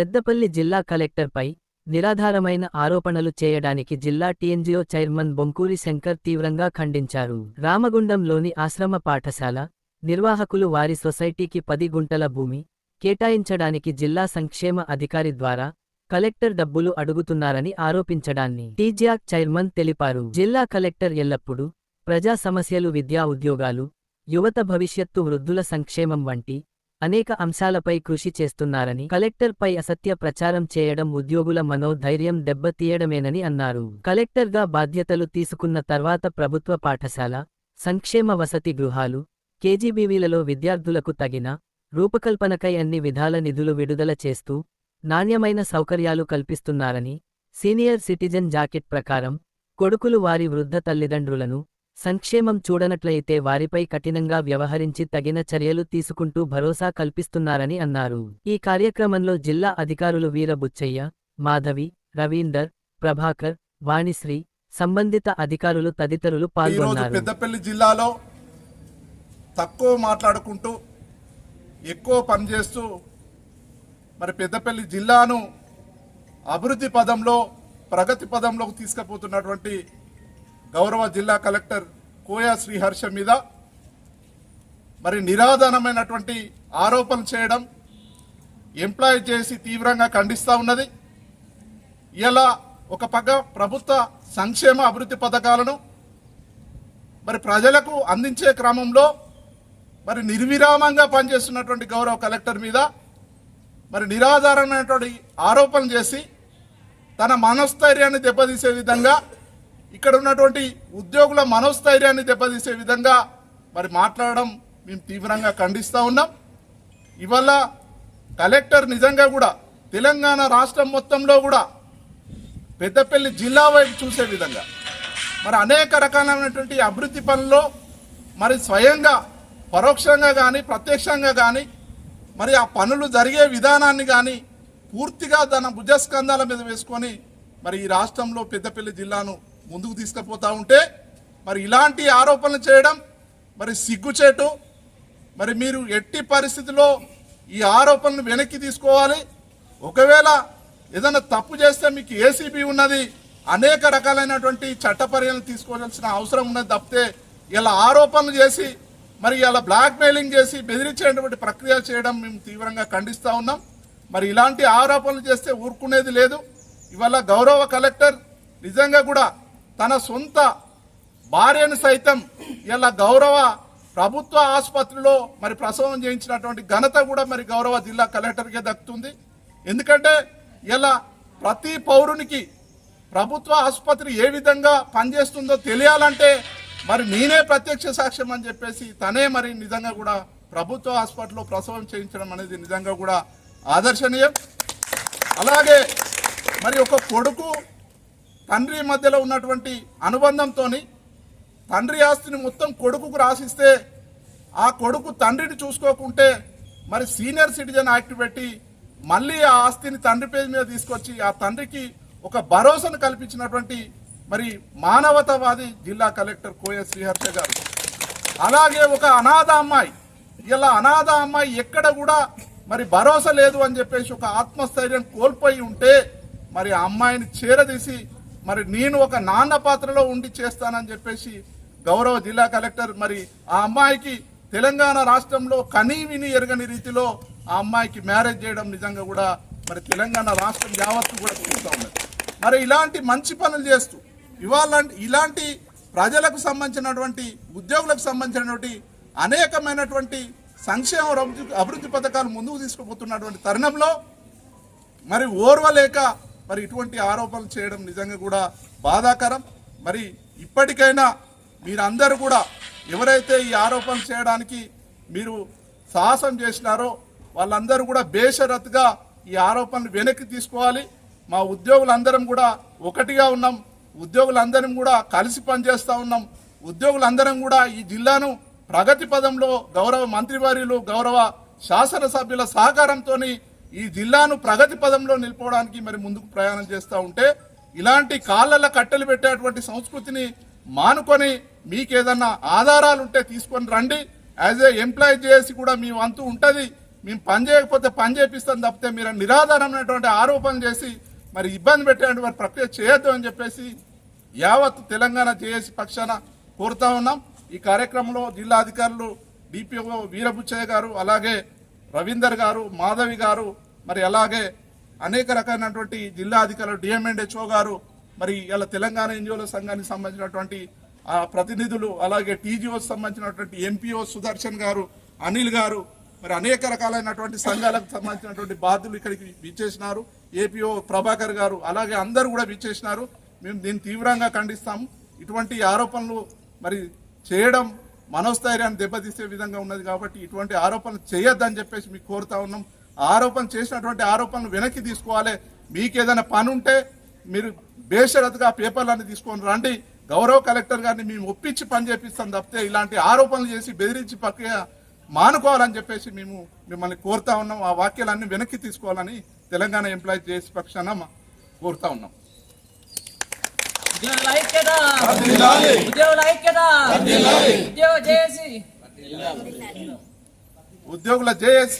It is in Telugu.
పెద్దపల్లి జిల్లా కలెక్టర్పై నిరాధారమైన ఆరోపణలు చేయడానికి జిల్లా టీఎన్జీఓ చైర్మన్ బొంకూరి శంకర్ తీవ్రంగా ఖండించారు. రామగుండంలోని ఆశ్రమ పాఠశాల నిర్వాహకులు వారి సొసైటీకి పది గుంటల భూమి కేటాయించడానికి జిల్లా సంక్షేమ అధికారి ద్వారా కలెక్టర్ డబ్బులు అడుగుతున్నారని ఆరోపించడాన్ని టీజాక్ చైర్మన్ తెలిపారు. జిల్లా కలెక్టర్ ఎల్లప్పుడూ ప్రజా సమస్యలు విద్యా ఉద్యోగాలు యువత భవిష్యత్తు వృద్ధుల సంక్షేమం వంటి అనేక అంశాలపై కృషి చేస్తున్నారని కలెక్టర్పై అసత్య ప్రచారం చేయడం ఉద్యోగుల మనోధైర్యం దెబ్బతీయడమేనని అన్నారు. కలెక్టర్గా బాధ్యతలు తీసుకున్న తర్వాత ప్రభుత్వ పాఠశాల సంక్షేమ వసతి గృహాలు కేజీబీవీలలో విద్యార్థులకు తగిన రూపకల్పనకై అన్ని విధాల నిధులు విడుదల చేస్తూ నాణ్యమైన సౌకర్యాలు కల్పిస్తున్నారని సీనియర్ సిటిజన్ జాకెట్ ప్రకారం కొడుకులు వారి వృద్ధ తల్లిదండ్రులను సంక్షేమం చూడనట్లయితే వారిపై కఠినంగా వ్యవహరించి తగిన చర్యలు తీసుకుంటూ భరోసా కల్పిస్తున్నారని అన్నారు. ఈ కార్యక్రమంలో జిల్లా అధికారులు వీరబుచ్చయ్య మాధవి రవీందర్ ప్రభాకర్ వాణిశ్రీ సంబంధిత అధికారులు తదితరులు పాల్గొన్నారు. పెద్దపల్లి జిల్లాలో తక్కువ మాట్లాడుకుంటూ ఎక్కువ పనిచేస్తూ మరి పెద్దపల్లి జిల్లాను అభివృద్ధి పదంలో ప్రగతి పదంలోకి తీసుకుపోతున్నటువంటి గౌరవ జిల్లా కలెక్టర్ కోయా శ్రీహర్ష మీద మరి నిరాధారమైనటువంటి ఆరోపణలు చేయడం ఎంప్లాయ్ చేసి తీవ్రంగా ఖండిస్తూ ఉన్నది. ఇలా ఒక పక్క ప్రభుత్వ సంక్షేమ అభివృద్ధి పథకాలను మరి ప్రజలకు అందించే క్రమంలో మరి నిర్విరామంగా పనిచేస్తున్నటువంటి గౌరవ కలెక్టర్ మీద మరి నిరాధారమైనటువంటి ఆరోపణలు చేసి తన మనస్థైర్యాన్ని దెబ్బతీసే విధంగా ఇక్కడ ఉన్నటువంటి ఉద్యోగుల మనోస్థైర్యాన్ని దెబ్బతీసే విధంగా మరి మాట్లాడడం మేము తీవ్రంగా ఖండిస్తూ ఉన్నాం. ఇవాళ కలెక్టర్ నిజంగా కూడా తెలంగాణ రాష్ట్రం మొత్తంలో కూడా పెద్దపల్లి జిల్లా వైపు చూసే విధంగా మరి అనేక రకాలైనటువంటి అభివృద్ధి పనుల్లో మరి స్వయంగా పరోక్షంగా కానీ ప్రత్యక్షంగా కానీ మరి ఆ పనులు జరిగే విధానాన్ని కానీ పూర్తిగా తన భుజస్కంధాల మీద వేసుకొని మరి ఈ రాష్ట్రంలో పెద్దపల్లి జిల్లాను ముందుకు తీసుకుపోతా ఉంటే మరి ఇలాంటి ఆరోపణలు చేయడం మరి సిగ్గుచేటు. మరి మీరు ఎట్టి పరిస్థితిలో ఈ ఆరోపణలు వెనక్కి తీసుకోవాలి. ఒకవేళ ఏదైనా తప్పు చేస్తే మీకు ఏసీబీ ఉన్నది అనేక రకాలైనటువంటి చట్టపర్యాలను తీసుకోవాల్సిన అవసరం ఉన్నది తప్పితే ఇలా ఆరోపణలు చేసి మరి ఇలా బ్లాక్మెయిలింగ్ చేసి బెదిరించేటువంటి ప్రక్రియ చేయడం మేము తీవ్రంగా ఖండిస్తూ ఉన్నాం. మరి ఇలాంటి ఆరోపణలు చేస్తే ఊరుకునేది లేదు. ఇవాళ గౌరవ కలెక్టర్ నిజంగా కూడా తన సొంత భార్యను సైతం ఇలా గౌరవ ప్రభుత్వ ఆసుపత్రిలో మరి ప్రసవం చేయించినటువంటి ఘనత కూడా మరి గౌరవ జిల్లా కలెక్టర్కే దక్కుతుంది. ఎందుకంటే ఇలా ప్రతి పౌరునికి ప్రభుత్వ ఆసుపత్రి ఏ విధంగా పనిచేస్తుందో తెలియాలంటే మరి నేనే ప్రత్యక్ష సాక్ష్యం అని చెప్పేసి తనే మరి నిజంగా కూడా ప్రభుత్వ హాస్పిటల్లో ప్రసవం చేయించడం అనేది నిజంగా కూడా ఆదర్శనీయం. అలాగే మరి ఒక కొడుకు తండ్రి మధ్యలో ఉన్నటువంటి అనుబంధంతో తండ్రి ఆస్తిని మొత్తం కొడుకుకు రాసిస్తే ఆ కొడుకు తండ్రిని చూసుకోకుంటే మరి సీనియర్ సిటిజన్ యాక్ట్ పెట్టి మళ్ళీ ఆ ఆస్తిని తండ్రి పేరు మీద తీసుకొచ్చి ఆ తండ్రికి ఒక భరోసాను కల్పించినటువంటి మరి మానవతావాది జిల్లా కలెక్టర్ కోయ శ్రీహర్ష గారు. అలాగే ఒక అనాథ అమ్మాయి. ఇలా అనాథ అమ్మాయి ఎక్కడ కూడా మరి భరోసా లేదు అని చెప్పేసి ఒక ఆత్మస్థైర్యం కోల్పోయి ఉంటే మరి ఆ అమ్మాయిని చేరదీసి మరి నేను ఒక నాన్న పాత్రలో ఉండి చేస్తానని చెప్పేసి గౌరవ జిల్లా కలెక్టర్ మరి ఆ అమ్మాయికి తెలంగాణ రాష్ట్రంలో కనీవిని ఎరగని రీతిలో ఆ అమ్మాయికి మ్యారేజ్ చేయడం నిజంగా కూడా మరి తెలంగాణ రాష్ట్రం యావత్తు కూడా చూస్తూ ఉన్నది. మరి ఇలాంటి మంచి పనులు చేస్తూ ఇవాళ ఇలాంటి ప్రజలకు సంబంధించినటువంటి ఉద్యోగులకు సంబంధించినటువంటి అనేకమైనటువంటి సంక్షేమ అభివృద్ధి- అభివృద్ధి పథకాలు ముందుకు తీసుకుపోతున్నటువంటి తరుణంలో మరి ఓర్వలేక మరి ఇటువంటి ఆరోపణలు చేయడం నిజంగా కూడా బాధాకరం. మరి ఇప్పటికైనా మీరందరూ కూడా ఎవరైతే ఈ ఆరోపణలు చేయడానికి మీరు సాహసం చేసినారో వాళ్ళందరూ కూడా బేషరత్గా ఈ ఆరోపణలు వెనక్కి తీసుకోవాలి. మా ఉద్యోగులందరం కూడా ఒకటిగా ఉన్నాం. ఉద్యోగులందరం కూడా కలిసి పనిచేస్తూ ఉన్నాం. ఉద్యోగులందరం కూడా ఈ జిల్లాను ప్రగతి పదంలో గౌరవ మంత్రివర్యులు గౌరవ శాసనసభ్యుల సహకారంతో ఈ జిల్లాను ప్రగతి పదంలో నిలుపుకోవడానికి మరి ముందుకు ప్రయాణం చేస్తూ ఉంటే ఇలాంటి కాళ్ళ కట్టెలు పెట్టేటువంటి సంస్కృతిని మానుకొని మీకు ఏదన్నా ఆధారాలు ఉంటే తీసుకొని రండి. యాజ్ ఏ ఎంప్లాయ్ చేసి కూడా మీ వంతు ఉంటుంది. మేము పని చేయకపోతే పని చేపిస్తాం తప్పితే మీరు నిరాధారమైనటువంటి ఆరోపణలు చేసి మరి ఇబ్బంది పెట్టేటువంటి ప్రక్రియ చేయొద్దు అని చెప్పేసి యావత్ తెలంగాణ జేఏసీ పక్షాన కోరుతా ఉన్నాం. ఈ కార్యక్రమంలో జిల్లా అధికారులు డిపిఓ వీరబుచ్చయ్య గారు అలాగే రవీందర్ గారు మాధవి గారు మరి అలాగే అనేక రకమైనటువంటి జిల్లా అధికారులు డిఎంఎండ్హెచ్ఓ గారు మరి ఇలా తెలంగాణ ఎన్జిఓల సంఘానికి సంబంధించినటువంటి ప్రతినిధులు అలాగే టీజీఓ సంబంధించినటువంటి ఎంపీఓ సుదర్శన్ గారు అనిల్ గారు మరి అనేక రకాలైనటువంటి సంఘాలకు సంబంధించినటువంటి బాధ్యులు ఇక్కడికి విచ్చేసినారు. ఏపీఓ ప్రభాకర్ గారు అలాగే అందరూ కూడా విచ్చేసినారు. మేము దీన్ని తీవ్రంగా ఖండిస్తాము. ఇటువంటి ఆరోపణలు మరి చేయడం మనోస్థైర్యాన్ని దెబ్బతీసే విధంగా ఉన్నది కాబట్టి ఇటువంటి ఆరోపణలు చేయొద్దని చెప్పేసి మీకు కోరుతా ఉన్నాం. ఆరోపణ చేసినటువంటి ఆరోపణలు వెనక్కి తీసుకోవాలి. మీకు ఏదైనా పని ఉంటే మీరు బేషరతుగా పేపర్లన్నీ తీసుకొని రండి. గౌరవ కలెక్టర్ గారిని మేము ఒప్పించి పని చేపిస్తాం తప్పితే ఇలాంటి ఆరోపణలు చేసి బెదిరించి ప్రక్రియ మానుకోవాలని చెప్పేసి మేము మిమ్మల్ని కోరుతా ఉన్నాం. ఆ వాక్యాలన్నీ వెనక్కి తీసుకోవాలని తెలంగాణ ఎంప్లాయీస్ చేసి పక్షాన కోరుతా ఉన్నాం. ఉద్యోగుల ఐక్యత ఉద్యోగుల ఐక్యత ఉద్యోగ ఉద్యోగుల జేఏసీ.